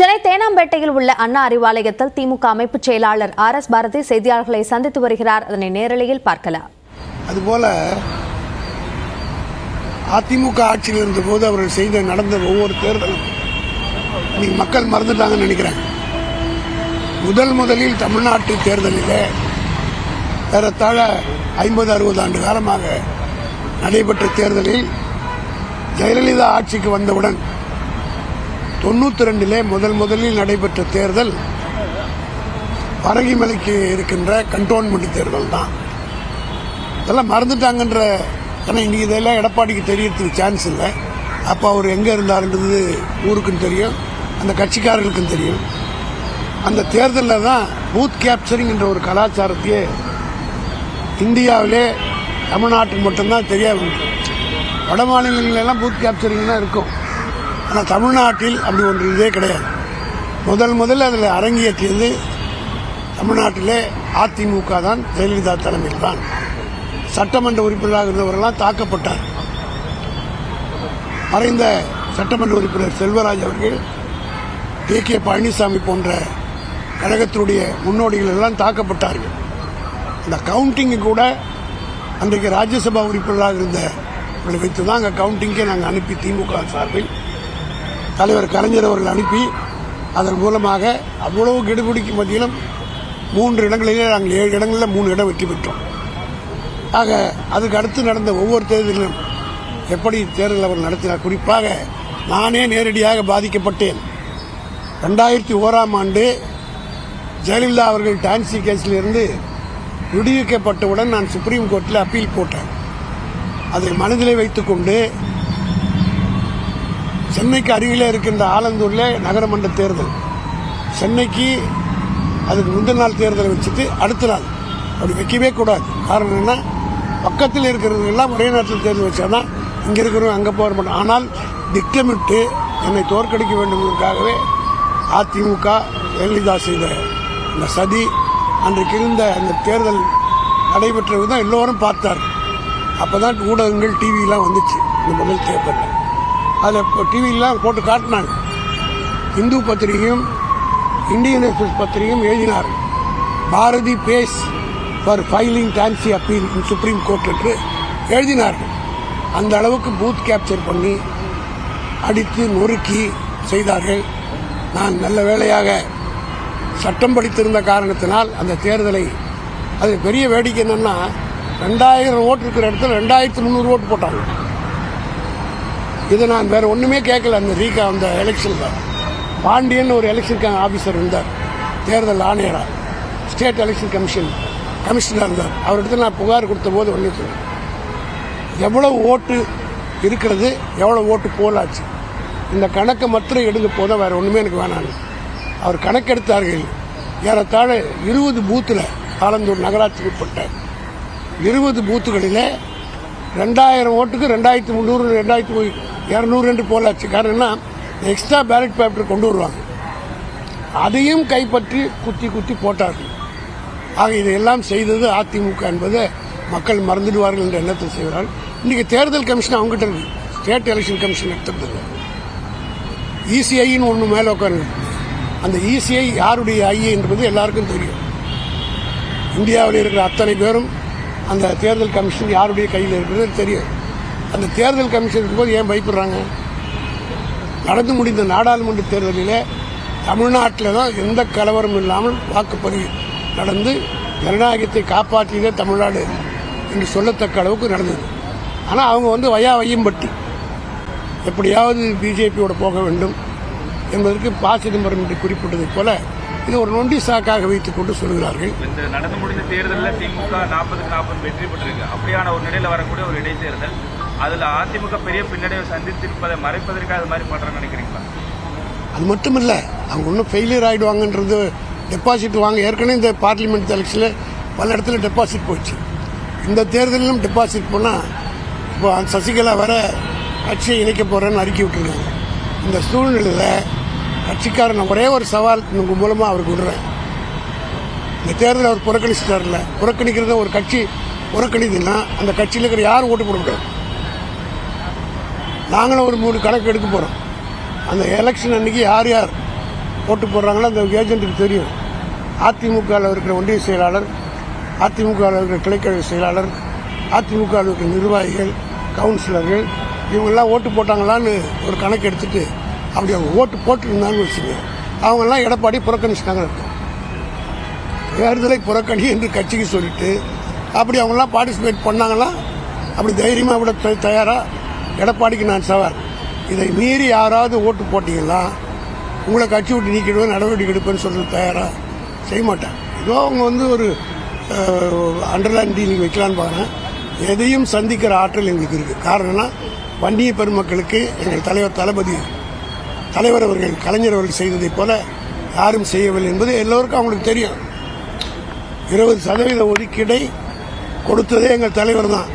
சென்னை தேனாம்பேட்டையில் உள்ள அண்ணா அறிவாலயத்தில் திமுக அமைப்பு செயலாளர் ஆர் எஸ் பாரதி செய்தியாளர்களை சந்தித்து வருகிறார். அதனை நேரலையில் பார்க்கலாம். அதுபோல அதிமுக ஆட்சியில் இருந்தபோது அவர்கள் செய்த நடந்த ஒவ்வொரு தேர்தலும் இன்னைக்கு மக்கள் மறந்துட்டாங்கன்னு நினைக்கிறேன். முதல் முதலில் தமிழ்நாட்டு தேர்தலில் ஏறத்தாழ ஐம்பது அறுபது ஆண்டு காலமாக நடைபெற்ற தேர்தலில் ஜெயலலிதா ஆட்சிக்கு வந்தவுடன் தொண்ணூத்தி ரெண்டிலே முதல் முதலில் நடைபெற்ற தேர்தல் பரங்கிமலைக்கு இருக்கின்ற கண்டோன்மெண்ட் தேர்தல் தான். இதெல்லாம் மறந்துட்டாங்கன்ற ஆனால் இன்றைக்கி இதெல்லாம் எடப்பாடிக்கு தெரியறதுக்கு சான்ஸ் இல்லை. அப்போ அவர் எங்கே இருந்தாருன்றது ஊருக்கும் தெரியும் அந்த கட்சிக்காரர்களுக்கும் தெரியும். அந்த தேர்தலில் தான் பூத் கேப்சரிங் என்ற ஒரு கலாச்சாரத்தையே இந்தியாவிலே தமிழ்நாட்டுக்கு மட்டும்தான் தெரியாது வட மாநிலங்களெல்லாம் பூத் கேப்சரிங் தான் இருக்கும். ஆனால் தமிழ்நாட்டில் அப்படி ஒன்று இதே கிடையாது. முதல் முதல்ல அதில் அரங்கேற்றியது தமிழ்நாட்டிலே அதிமுக தான் ஜெயலலிதா தலைமையில் தான். சட்டமன்ற உறுப்பினராக இருந்தவரெல்லாம் தாக்கப்பட்டார். மறைந்த சட்டமன்ற உறுப்பினர் செல்வராஜ் அவர்கள் டி கே. பழனிசாமி போன்ற கழகத்தினுடைய முன்னோடிகள் எல்லாம் தாக்கப்பட்டார்கள். அந்த கவுண்டிங்கு கூட அன்றைக்கு ராஜ்யசபா உறுப்பினராக இருந்த வைத்து தான் அங்கே கவுண்டிங்கே நாங்கள் அனுப்பி திமுக சார்பில் தலைவர் கலைஞர் அவர்கள் அனுப்பி அதன் மூலமாக அவ்வளவு கெடுபிடிக்கு மத்தியிலும் மூன்று இடங்களிலே நாங்கள் ஏழு இடங்களில் மூணு இடம் வெற்றி பெற்றோம். ஆக அதுக்கு அடுத்து நடந்த ஒவ்வொரு தேர்தலிலும் எப்படி தேர்தல் அவர் நடத்தினார் குறிப்பாக நானே நேரடியாக பாதிக்கப்பட்டேன். ரெண்டாயிரத்தி ஓராம் ஆண்டு ஜெயலலிதா அவர்கள் டான்சி கேஸிலிருந்து விடுவிக்கப்பட்டவுடன் நான் சுப்ரீம் கோர்ட்டில் அப்பீல் போட்டேன். அதை மனதிலே வைத்துக்கொண்டு சென்னைக்கு அருகிலே இருக்கின்ற ஆலந்தூரில் நகரமன்ற தேர்தல். சென்னைக்கு அதுக்கு முந்தின நாள் தேர்தலை வச்சுட்டு அடுத்த நாள் அப்படி வைக்கவே கூடாது. காரணம் என்ன? பக்கத்தில் இருக்கிறவங்க எல்லாம் ஒரே நேரத்தில் தேர்தல் வச்சாதான் இங்கே இருக்கிறவங்க அங்கே போக மாட்டோம் ஆனால் திட்டமிட்டு என்னை தோற்கடிக்க வேண்டும்ங்கிறதுக்காகவே அதிமுக ஜெயலலிதா செய்த இந்த சதி அன்றைக்கு இருந்த அந்த தேர்தல் நடைபெற்ற விதம் எல்லோரும் பார்த்தார் அப்போ தான் ஊடகங்கள் டிவிலாம் வந்துச்சு. இந்த முதல் தேர்தலில் அதில் இப்போ டிவிலாம் போட்டு காட்டினாங்க. இந்து பத்திரிகையும் இந்தியன் எக்ஸ்பிரஸ் பத்திரிகையும் எழுதினார். Bharathi base for filing TANSI appeal in Supreme Court என்று எழுதினார்கள். அந்த அளவுக்கு பூத் கேப்சர் பண்ணி அடித்து நொறுக்கி செய்தார்கள். நான் நல்ல வேளையாக சட்டம் படித்திருந்த காரணத்தினால் அந்த தேர்தலை அது பெரிய வேடிக்கை என்னென்னா ரெண்டாயிரம் ஓட்டு இருக்கிற இடத்துல ரெண்டாயிரத்தி முந்நூறு ஓட்டு போட்டாங்க. இதை நான் வேற ஒன்றுமே கேட்கல அந்த ரீகா அந்த எலெக்ஷனில் பாண்டியன் ஒரு எலெக்ஷன் ஆஃபீஸர் இருந்தார். தேர்தல் ஆணையராக ஸ்டேட் எலெக்ஷன் கமிஷன் கமிஷனர் இருந்தார். அவரிடத்துல நான் புகார் கொடுத்த போது ஒன்று சொன்னேன் எவ்வளவு ஓட்டு இருக்கிறது எவ்வளோ ஓட்டு போலாச்சு. இந்த கணக்கை மாத்திரம் எடுங்க போதும் வேறு ஒன்றுமே எனக்கு வேணாம். அவர் கணக்கெடுத்தார்கள். ஏறத்தாழ இருபது பூத்தில் ஆலந்தூர் நகராட்சிக்கு உட்பட்ட இருபது பூத்துகளில் ரெண்டாயிரம் ஓட்டுக்கு ரெண்டாயிரத்தி முந்நூறு ரெண்டாயிரத்தி இரநூறு ரெண்டு போலாச்சு காரணம்னா எக்ஸ்ட்ரா பேலட் பேப்பர் கொண்டு வருவாங்க. அதையும் கைப்பற்றி குத்தி குத்தி போட்டார்கள். ஆக இதையெல்லாம் செய்தது அதிமுக என்பதை மக்கள் மறந்துடுவார்கள் என்ற எண்ணத்தில் செய்கிறார்கள். இன்றைக்கி தேர்தல் கமிஷன் அவங்ககிட்ட இருக்கு. ஸ்டேட் எலெக்ஷன் கமிஷன் எடுத்துருந்தது இசிஐன்னு ஒன்று மேலே உட்காந்து அந்த இசிஐ யாருடைய ஐஏ என்பது எல்லாருக்கும் தெரியும். இந்தியாவில் இருக்கிற அத்தனை பேரும் அந்த தேர்தல் கமிஷன் யாருடைய கையில் இருக்கிறது தெரியும். அந்த தேர்தல் கமிஷன் இருக்கும்போது ஏன் பயப்படுறாங்க? நடந்து முடிந்த நாடாளுமன்ற தேர்தலிலே தமிழ்நாட்டில் தான் எந்த கலவரம் இல்லாமல் வாக்குப்பதிவு நடந்து ஜனநாயகத்தை காப்பாற்றியதே தமிழ்நாடு என்று சொல்லத்தக்க அளவுக்கு நடந்தது. ஆனால் அவங்க வந்து வயா வையம்பட்டி எப்படியாவது பிஜேபியோட போக வேண்டும் என்பதற்கு பா. சிதம்பரம் என்று குறிப்பிட்டதைப் போல இது ஒரு நொண்டி சாக்காக வைத்துக் கொண்டு சொல்கிறார்கள். இந்த நடந்து முடிந்த தேர்தலில் திமுக நாற்பதுக்கு நாற்பது வெற்றி பெற்றிருக்கு. அப்படியான ஒரு நிலையில் வரக்கூடிய ஒரு இடைத்தேர்தல். அதுல அதிமுக பெரிய பின்னடைவை சந்தித்திருப்பதை மறைப்பதற்காக அது மாதிரி பண்றேன்னு நினைக்கிறீங்களா? அது மட்டும் இல்லை அவங்க ஒன்றும் ஃபெயிலியர் ஆகிடுவாங்கன்றது டெபாசிட் வாங்க ஏற்கனவே இந்த பார்லிமெண்ட் எலெக்ஷனில் பல இடத்துல டெபாசிட் போச்சு. இந்த தேர்தலிலும் டெபாசிட் போனால் இப்போ சசிகலா வர கட்சியை இணைக்க போகிறேன்னு அறிக்கை விட்டுருக்காங்க. இந்த சூழ்நிலையில் கட்சிக்காரன் ஒரே ஒரு சவால் உங்க மூலமாக அவருக்கு விடுறேன். இந்த தேர்தல் அவர் புறக்கணிச்சிட்டார்ல புறக்கணிக்கிறத ஒரு கட்சி புறக்கணிதுன்னா அந்த கட்சியில் இருக்கிற யாரும் ஓட்டு போட முடியாது நாங்களும் ஒரு மூணு கணக்கு எடுக்க போகிறோம் அந்த எலெக்ஷன் அன்றைக்கி யார் யார் ஓட்டு போடுறாங்களோ அந்த ஏஜென்ட்டுக்கு தெரியும். அதிமுகவில் இருக்கிற ஒன்றிய செயலாளர் அதிமுகவில் இருக்கிற கிளைக்கழக செயலாளர் அதிமுகவில் இருக்கிற நிர்வாகிகள் கவுன்சிலர்கள் இவங்கெல்லாம் ஓட்டு போட்டாங்களான்னு ஒரு கணக்கு எடுத்துட்டு அப்படி அவங்க ஓட்டு போட்டுருந்தாங்கன்னு வச்சுங்க அவங்கெல்லாம் எடப்பாடி புறக்கணிச்சிட்டாங்க. அர்த்தம் தேர்தலை புறக்கணி என்று கட்சிக்கு சொல்லிட்டு அப்படி அவங்கெல்லாம் பார்ட்டிசிபேட் பண்ணாங்கன்னா அப்படி தைரியமாக விட தயாராக எடப்பாடிக்கு நான் சவால். இதை மீறி யாராவது ஓட்டு போட்டீங்கன்னா உங்களை கட்சி விட்டு நீக்கிடுவேன் நடவடிக்கை எடுப்பேன்னு சொல்கிறது தயாராக செய்ய மாட்டேன். ஏதோ அவங்க வந்து ஒரு அண்டர்லைன் டீலிங் வைக்கலான்னு பார்க்குறேன் எதையும் சந்திக்கிற ஆற்றல் எங்களுக்கு இருக்குது காரணம்னா வன்னிய பெருமக்களுக்கு எங்கள் தலைவர் தளபதி தலைவர் அவர்கள் கலைஞர் அவர்கள் செய்ததைப் போல யாரும் செய்யவில்லை என்பது எல்லோருக்கும் அவங்களுக்கு தெரியும். இருபது சதவீத ஒதுக்கீடை கொடுத்ததே எங்கள் தலைவர் தான்.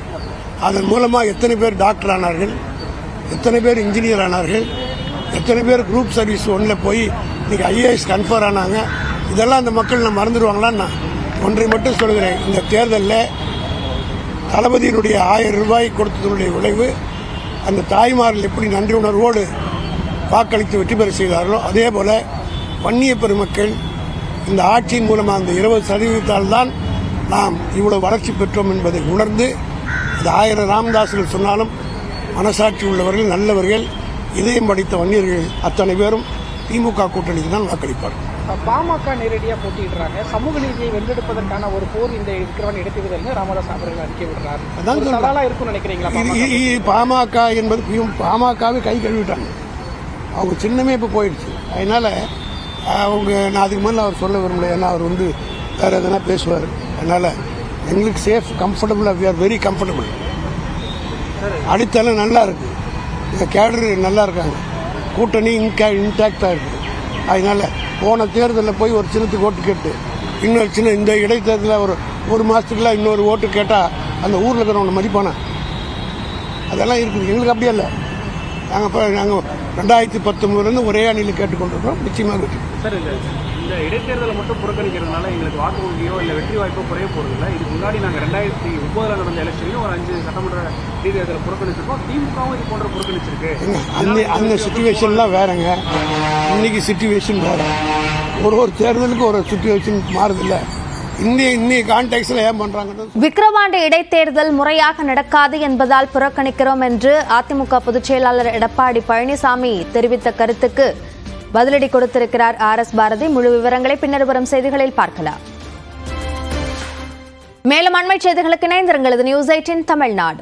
அதன் மூலமாக எத்தனை பேர் டாக்டர் ஆனார்கள் எத்தனை பேர் இன்ஜினியர் ஆனார்கள் எத்தனை பேர் குரூப் சர்வீஸ் ஒன்றில் போய் இன்னைக்கு ஐஏஎஸ் கன்ஃபர் ஆனாங்க. இதெல்லாம் அந்த மக்கள் நான் மறந்துடுவாங்களான்னு நான் ஒன்றை மட்டும் சொல்கிறேன் இந்த தேர்தலில் தளபதியினுடைய ஆயிரம் ரூபாய் கொடுத்ததனுடைய விளைவு அந்த தாய்மார்கள் எப்படி நன்றி உணர்வோடு வாக்களித்து வெற்றி பெற செய்தார்களோ அதே போல வன்னிய பெருமக்கள் இந்த ஆட்சியின் மூலமாக அந்த இருபது சதவீதத்தால் தான் நாம் இவ்வளவு வளர்ச்சி பெற்றோம் என்பதை உணர்ந்து அது ஆயிரம் ராமதாசுகள் சொன்னாலும் மனசாட்சி உள்ளவர்கள் நல்லவர்கள் இதயம் படித்த வன்னியர்கள் அத்தனை பேரும் திமுக கூட்டணிக்கு தான் வாக்களிப்பார்கள். பாமக நேரடியாக போட்டியிடுறாங்க. சமூக நீதியை வென்றெடுப்பதற்கான ஒரு போர் இந்த இருக்கிறவன் இடத்துவதற்கு ராமதாஸ் அவர்கள் அறிக்கை விடுறார். அதான் இருக்கும்னு நினைக்கிறீங்களா பாமக? என்பது பாமகவே கை கழுவிட்டாங்க. அவங்க சின்னமே இப்போ போயிடுச்சு. அதனால அவங்க நான் அதுக்கு மேலே அவர் சொல்ல விரும்பல. ஏன்னா அவர் வந்து வேற எதனா பேசுவார். அதனால எங்களுக்கு சேஃப் கம்ஃபர்டபுளாக வி ஆர் வெரி கம்ஃபர்டபுள் அடித்தளம் நல்லா இருக்கு. இந்த கேடர் நல்லா இருக்காங்க. கூட்டணி இன்கே இன்டாக்டாக இருக்குது அதனால போன தேர்தலில் போய் ஒரு சின்னத்துக்கு ஓட்டு கேட்டு இன்னொரு சின்ன இந்த இடைத்தேர்தலில் ஒரு ஒரு மாதத்துக்குலாம் இன்னொரு ஓட்டு கேட்டால் அந்த ஊரில் இருக்கிறவங்க மதிப்பானா? அதெல்லாம் இருக்குது. எங்களுக்கு அப்படியே இல்லை நாங்கள் இப்போ நாங்கள் ரெண்டாயிரத்தி பத்தொம்பதுலேருந்து ஒரே அணியில் கேட்டுக்கொண்டிருக்கிறோம். நிச்சயமாக வெற்றி. இந்த இடைத்தேர்தலை மட்டும் புறக்கணிக்கிறதுனால எங்களுக்கு வாக்கு வங்கியோ இல்லை வெற்றி வாய்ப்போ குறைய போறதில்ல. இதுக்கு முன்னாடி நாங்கள் ரெண்டாயிரத்தி ஒன்பதுல நடந்த எலெக்ஷன்லையும் ஒரு அஞ்சு சட்டமன்ற இடைத்தேர்தலை புறக்கணிச்சிருக்கோம். திமுகவும் இது போன்ற புறக்கணிச்சிருக்கு. அந்த அந்த சுச்சுவேஷன்லாம் வேறங்க. இன்னைக்கு சுச்சுவேஷன் வேற. ஒரு ஒரு தேர்தலுக்கு ஒரு சுச்சுவேஷன் மாறுதில்ல. இன்னைய இன்னைய கான்டாக்ட்ஸில் ஏன் பண்ணுறாங்கன்னு விக்கிரவாண்டி இடைத்தேர்தல் முறையாக நடக்காது என்பதால் புறக்கணிக்கிறோம் என்று அதிமுக பொதுச் செயலாளர் எடப்பாடி பழனிசாமி தெரிவித்த கருத்துக்கு பதிலடி கொடுத்திருக்கிறார் ஆர் எஸ் பாரதி. முழு விவரங்களை பின்னர் வரும் செய்திகளில் பார்க்கலாம். மேலும் அண்மை செய்திகளுக்கு இணைந்திருங்களது நியூஸ் எயிட்டின் தமிழ்நாடு.